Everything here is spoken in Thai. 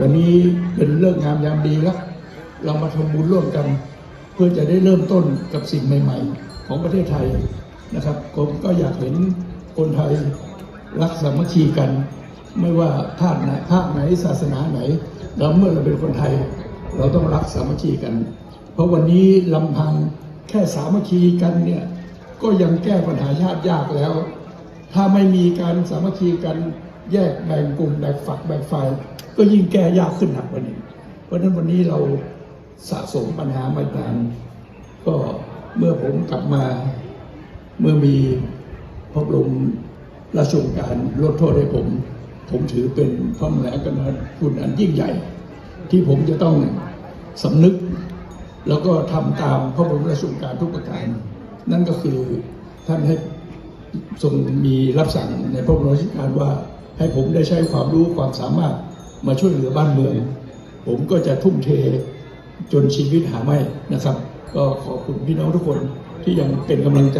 วันนี้เป็นเรื่องงามยามดีแล้วเรามาทำบุญร่วมกัน เพื่อจะได้เริ่มต้นกับสิ่งใหม่ ๆ ของประเทศไทยนะครับ ผมก็อยากเห็นคนไทยรักสามัคคีกัน ไม่ว่าภาคไหนภาคไหนศาสนาไหนแล้วเมื่อเราเป็นคนไทย เราต้องรักสามัคคีกัน เพราะวันนี้ลำพังแค่สามัคคีกันเนี่ยก็ยังแก้ปัญหาชาติยากแล้ว ถ้าไม่มีการสามัคคีกัน แยกแบ่งกลุ่มแบ่งฝักแบ่งฝ่ายก็ยิ่งแก้ยากขึ้นหนักกว่านี้ เพราะฉะนั้นวันนี้เราสะสมปัญหามานานก็เมื่อผมกลับมาเมื่อมีพระบรมราชโองการลดโทษให้ผม ผมถือเป็นพระมหากรุณาธิคุณอันยิ่งใหญ่ ที่ผมจะต้องสำนึก แล้วก็ทำตามพระบรมราชโองการทุกประการ นั่นก็คือท่านให้ทรงมีรับสั่งในพระบรมราชการว่า ให้ผมได้ใช้ความรู้ความสามารถมาช่วยเหลือบ้านเมือง ผมก็จะทุ่มเทจนชีวิตหาไม่นะครับ ก็ขอบคุณพี่น้องทุกคนที่ยังเป็นกำลังใจ